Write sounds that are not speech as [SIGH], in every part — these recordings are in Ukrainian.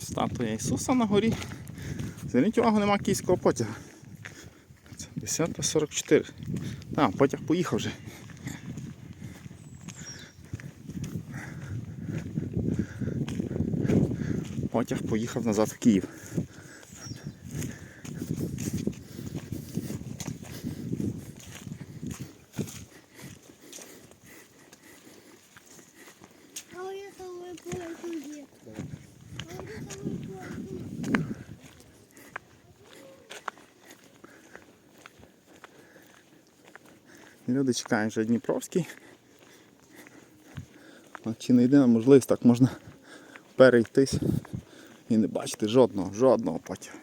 Статуя Ісуса на горі. Зверніть увагу, нема київського потяга. Це 10.44. Так, потяг поїхав вже. Потяг поїхав назад в Київ. А у я тобой плачу. А у я тобой плачу. Люди чекають вже Дніпровський. От Чи не єдина можливість, так можна перейтись і не бачити жодного, жодного потягу.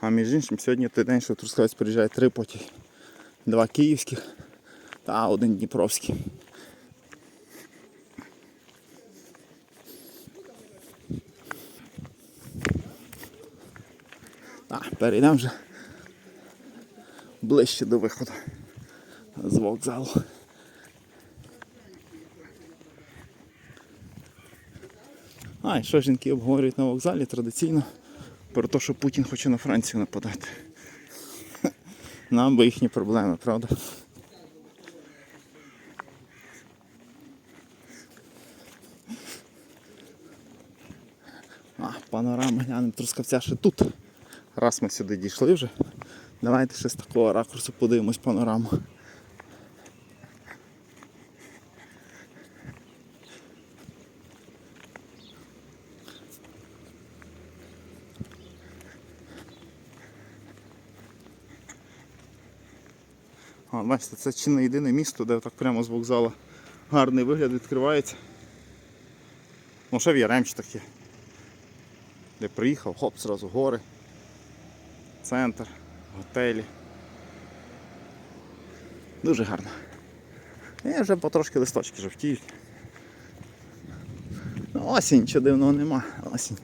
А між іншим сьогодні той день, що Трускавець приїжджає три потяги. Два київських та один Дніпровський. А, перейдемо вже ближче до виходу з вокзалу. А, і що жінки обговорюють на вокзалі традиційно про те, що Путін хоче на Францію нападати. [LAUGHS] Нам би їхні проблеми, правда? А, панорама глянемо трускавця ще тут. Раз ми сюди дійшли вже. Давайте ще з такого ракурсу подивимось панораму. А, бачите, це чи не єдине місто, де так прямо з вокзалу гарний вигляд відкривається. Ну, ще в Яремчі таке. Де приїхав, хоп, зразу гори, центр, готелі. Дуже гарно. І вже потрошки листочки жовтіють. Ну, Осінь, нічого дивного нема. Осінь.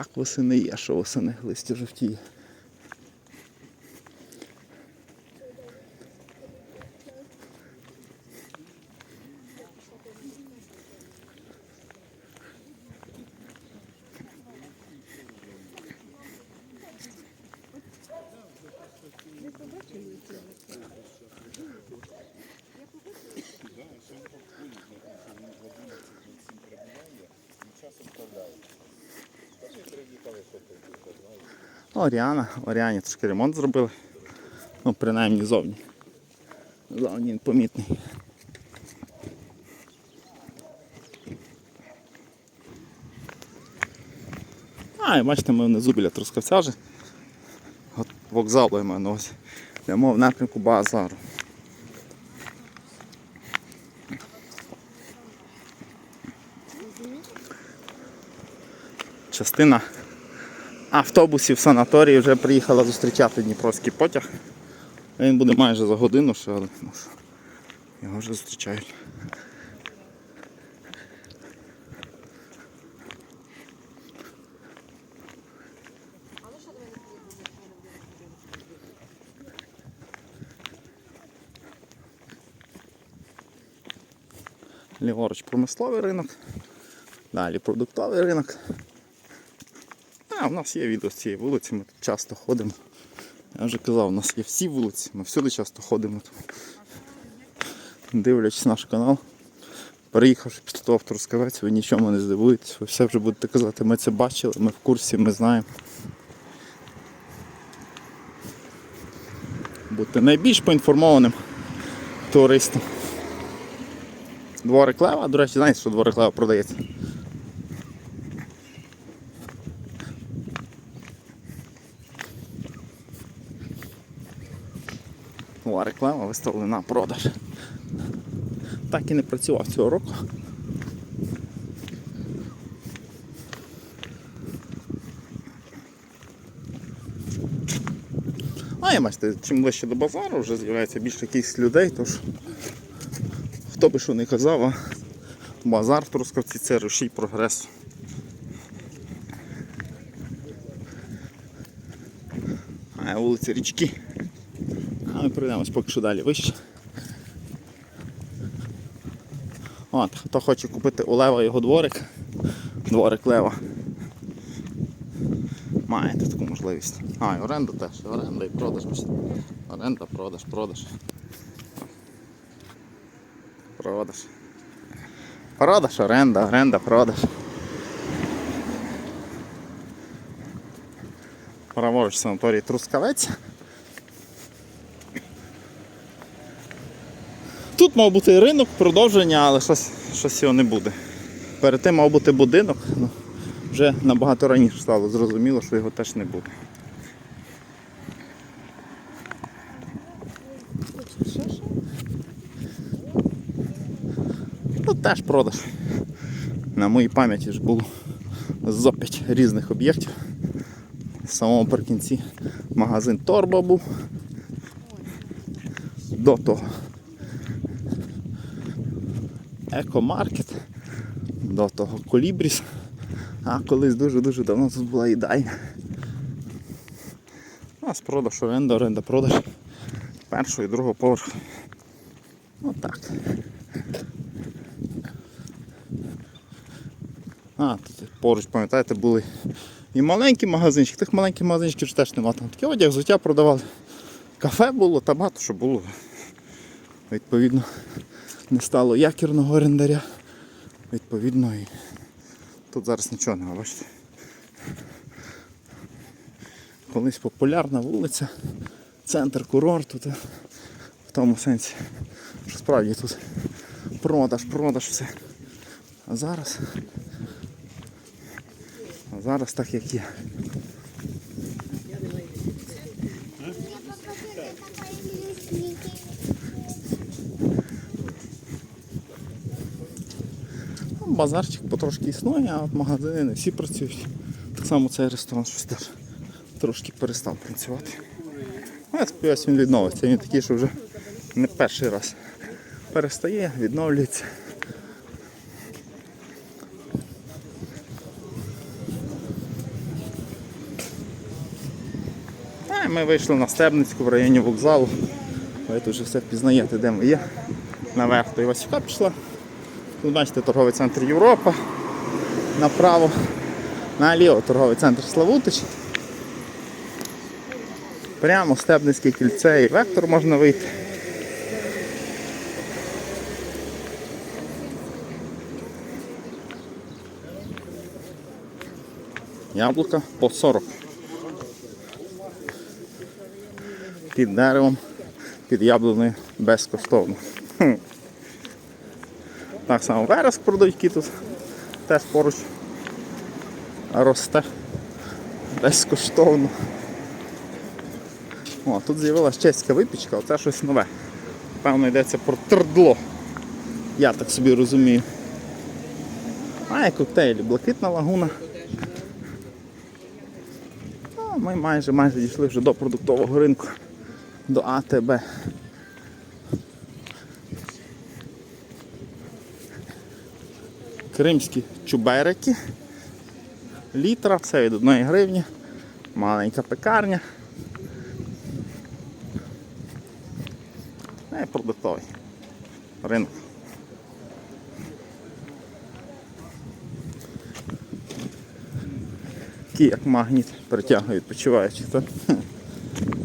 Так восени є, що восени листя жовтіє. Оріана, Оріані трошки ремонт зробили. Ну, принаймні зовні. Зовні він помітний. А, і бачите, ми внизу біля Трускавця вже. От вокзалу я маю на. Йдемо в напрямку базару. Частина автобусів санаторії вже приїхала зустрічати Дніпровський потяг. Він буде майже за годину, ще, але ну, його вже зустрічають. Ліворуч промисловий ринок, далі продуктовий ринок. У нас є відео з цієї вулиці, ми тут часто ходимо. Я вже казав, у нас є всі вулиці, ми всюди часто ходимо. Дивлячись наш канал. Переїхавши після того в ви нічому не здивуєтесь, ви все вже будете казати, ми це бачили, ми в курсі, ми знаємо. Будьте найбільш поінформованим туристом. Дворик Лева, до речі, знаєте, що дворик Лева продається? Була реклама виставлена на продаж. Так і не працював цього року. А я бачите, чим ближче до базару вже з'являється більше якихось людей, тож хто би що не казав, а базар в Трускавці це рушій прогресу. А, вулиця річки. А ми пройдемось поки що далі вище. От, хто хоче купити у Лева його дворик, дворик Лева. Маєте таку можливість. А, і оренда теж, оренда і продаж. Оренда, продаж, продаж. Продаж. Продаж, оренда, оренда, продаж. Праворуч санаторій Трускавець. Тут мав бути ринок, продовження, але щось, щось його не буде. Перед тим мав бути будинок, ну, вже набагато раніше стало зрозуміло, що його теж не буде. Тут теж продаж. На моїй пам'яті ж було зоп'ять різних об'єктів. В самому прикінці магазин Торба був. До того екомаркет, до того колібріс. А колись дуже-дуже давно тут була їдальня. У нас продаж, оренда, оренда, продаж першого і другого поверху. Отак. А, тут поруч, пам'ятаєте, були і маленькі магазинчики, тих маленьких магазинчиків ж теж нема. Там таке одяг, взуття продавали. Кафе було та багато що було. Відповідно, не стало якірного орендаря. Відповідно, і тут зараз нічого нема, бачите. Колись популярна вулиця, центр курорту, та в тому сенсі, що справді тут продаж, продаж все. А зараз. А зараз так як є. Базарчик потрошки існує, а магазини не всі працюють. Так само цей ресторан щось теж трошки перестав працювати. Я сподіваюся, він відновиться. Він такий, що вже не перший раз перестає, відновлюється. Ми вийшли на Стебницьку в районі вокзалу. Ви тут вже все впізнаєте, де ми є. Наверх до Івасюка пішла. Тут бачите торговий центр Європа. Направо. Наліво торговий центр Славутич. Прямо Стебницьке кільце і вектор можна вийти. Яблука по 40. Під деревом, під яблуною безкоштовно. Так само вереск продають, тут теж поруч росте безкоштовно. О, тут з'явилась чеська випічка, оце щось нове. Певно йдеться про тердло. Я так собі розумію. А і коктейлі, блакитна лагуна. Ми майже майже дійшли вже до продуктового ринку, до АТБ. Кримські чуберики. Літра, все від 1 гривні. Маленька пекарня. Ну, І продуктовий ринок. Такий як магніт притягує? Хм.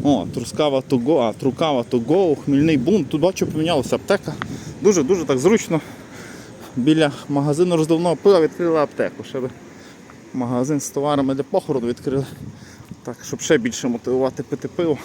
О, трускава того, а трукава того, хмільний бунт. Тут бачу помінялася аптека. Дуже-дуже так зручно. Біля магазину роздавного пива відкрили аптеку. Щоб магазин з товарами для похорону відкрили. Так, щоб ще більше мотивувати пити пиво.